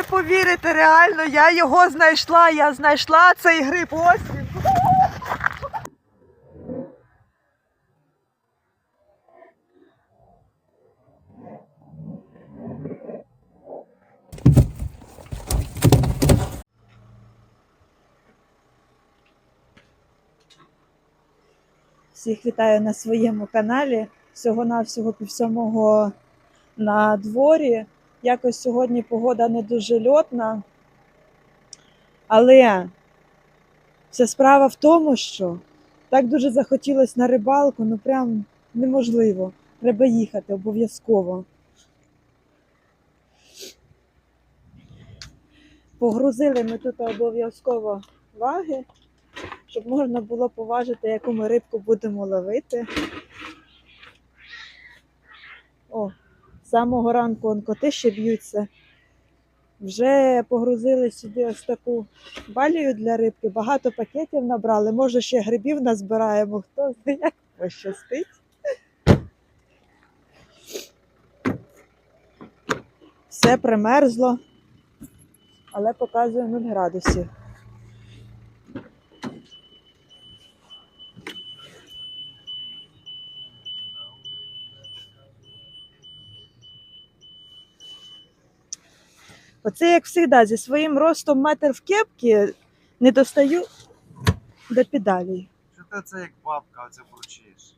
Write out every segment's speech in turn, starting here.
не повірите, реально, я його знайшла, я знайшла цей гриб. Ось він. Всіх вітаю на своєму каналі. Всього-навсього пів сьомого на дворі. Якось сьогодні погода не дуже льотна. Але вся справа в тому, що так дуже захотілося на рибалку, ну прям неможливо. Треба їхати обов'язково. Погрузили ми тут обов'язково ваги, щоб можна було поважити, яку ми рибку будемо ловити. З самого ранку он коти ще б'ються. Вже погрузили сюди ось таку балію для рибки. Багато пакетів набрали. Може, ще грибів назбираємо. Хто знає, як пощастить. Все примерзло, але показує 0 градусів. Оце, як завжди, зі своїм ростом метр в кепці не достаю до педалей. Що ти це як бабка, оце бурчиш?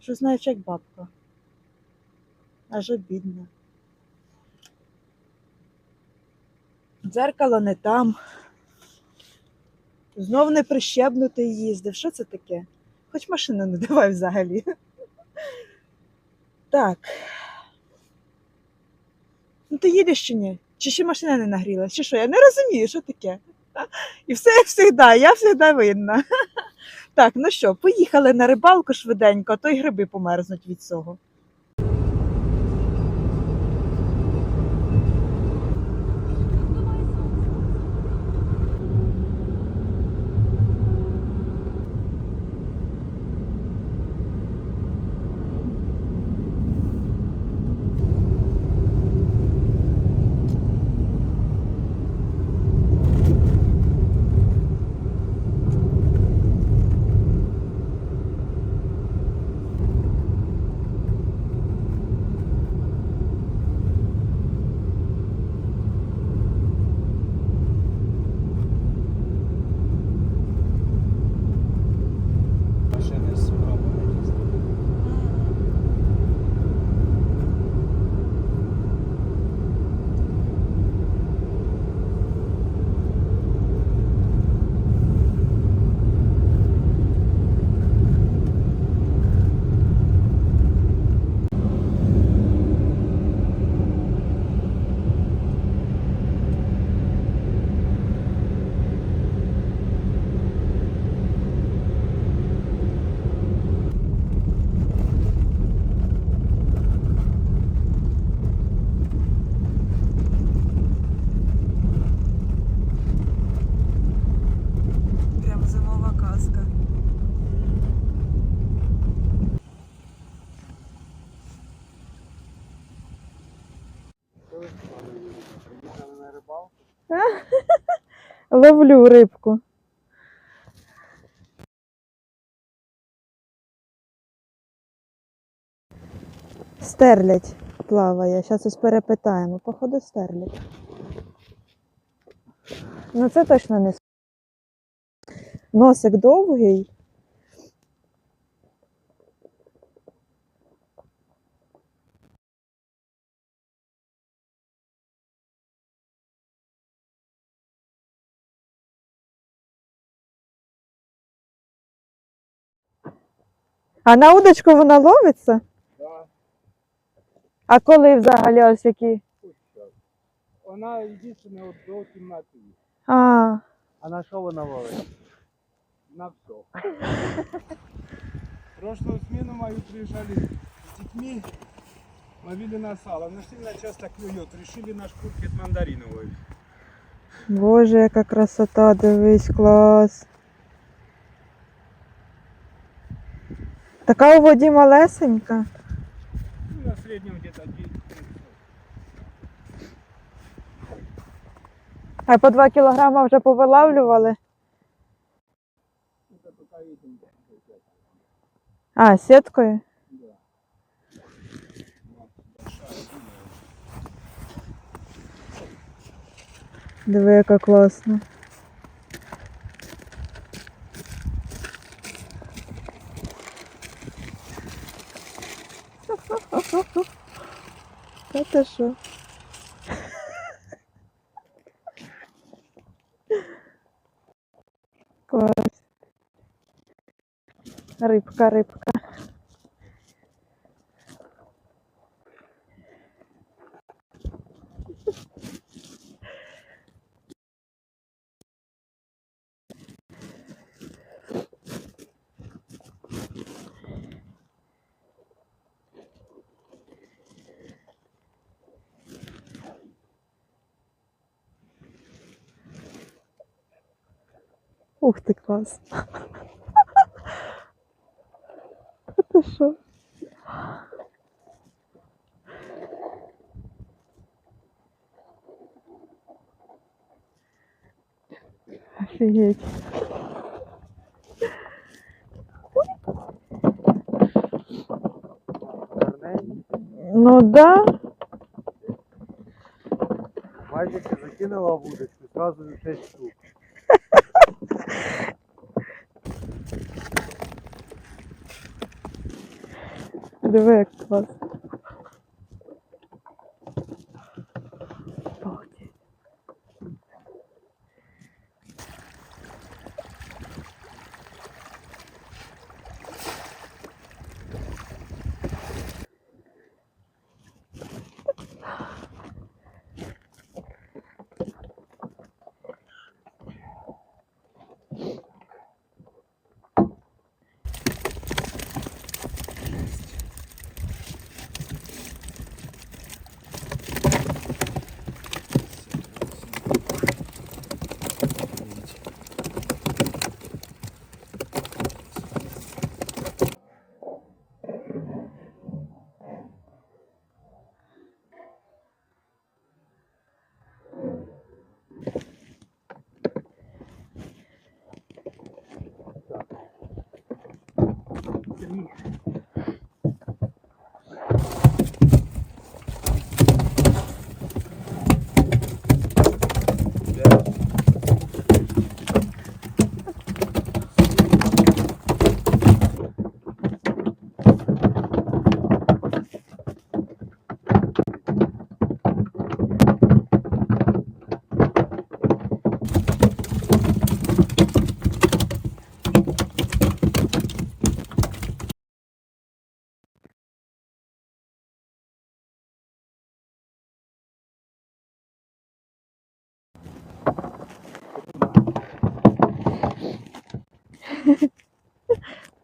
Що знаєш, як бабка. Аж обідно. Дзеркало не там. Знов не прищебнутий їздив. Що це таке? Хоч машину не давай взагалі. Так. Ну ти їдеш чи ні? Чи ще машина не нагріла, Чи що? Я не розумію, що таке. І все як завжди, я завжди винна. Так, ну що, поїхали на рибалку швиденько, а то й гриби померзнуть від цього. Машини справа не їздить. Прям зимова казка. Коли приїхали на рибалку, Ловлю рибку. Стерлядь плаває. Зараз ось перепитаємо. Походу стерлядь. Ну це точно не Носик довгий. А на удочку вона ловиться? да, А коли взагалі ось які? вона єдине от до кімнати. А, А на що вона ловить? На все. Прошлую смену мою приезжали с детьми, ловили на сало. Но сильно часто клюет. Решили на шкурке от мандарина ловить. Боже, яка красота, дивись, клас. Така у воді малесенька. Ну, на среднем где-то 10 А по 2 кілограма вже повилавлювали? А, сіткою? Диви, яка класна. Та ти що? Клас. Рибка. Ух ти, клас. Та ти що? Офігеть. Ну да. Мальчика закинула в удочку, сразу 6 штук. Диви, як клас. いい。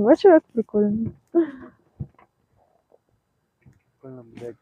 Бачив, як прикольно. Прикольно, блядь,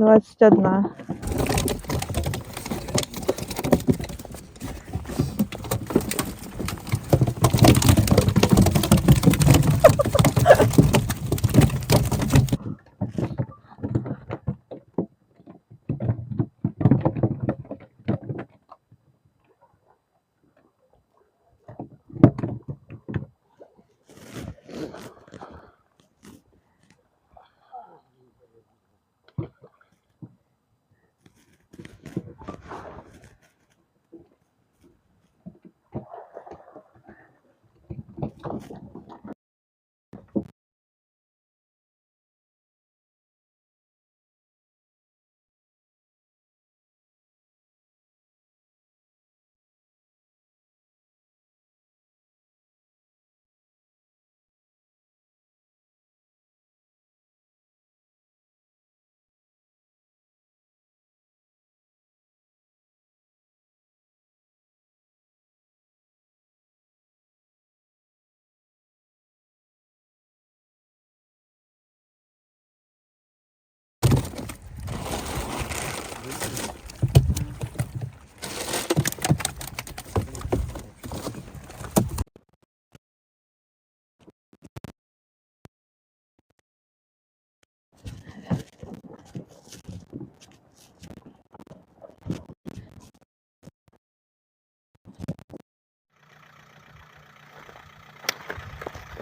700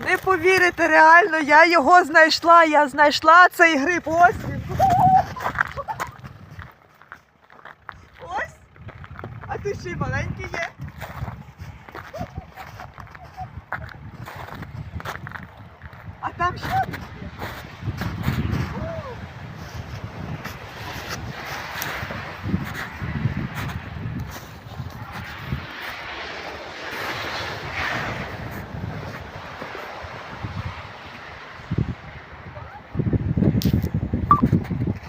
Не повірите, реально, я його знайшла, я знайшла цей гриб. Ось він. Ось. А ти ще й маленький є. А там ще один є.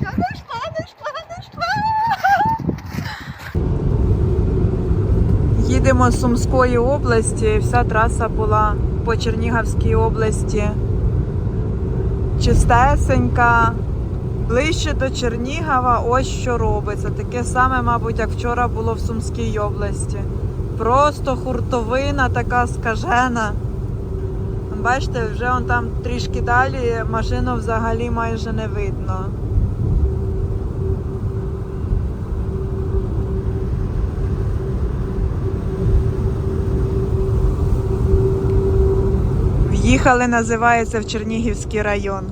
Я знайшла, знайшла, знайшла. Їдемо з Сумської області. Вся траса була по Чернігівській області. Чистесенька. Ближче до Чернігова ось що робиться. Таке саме, мабуть, як вчора було в Сумській області. Просто хуртовина така скажена. Бачите, вже он там трішки далі машину взагалі майже не видно. В'їхали, називається, в Чернігівський район.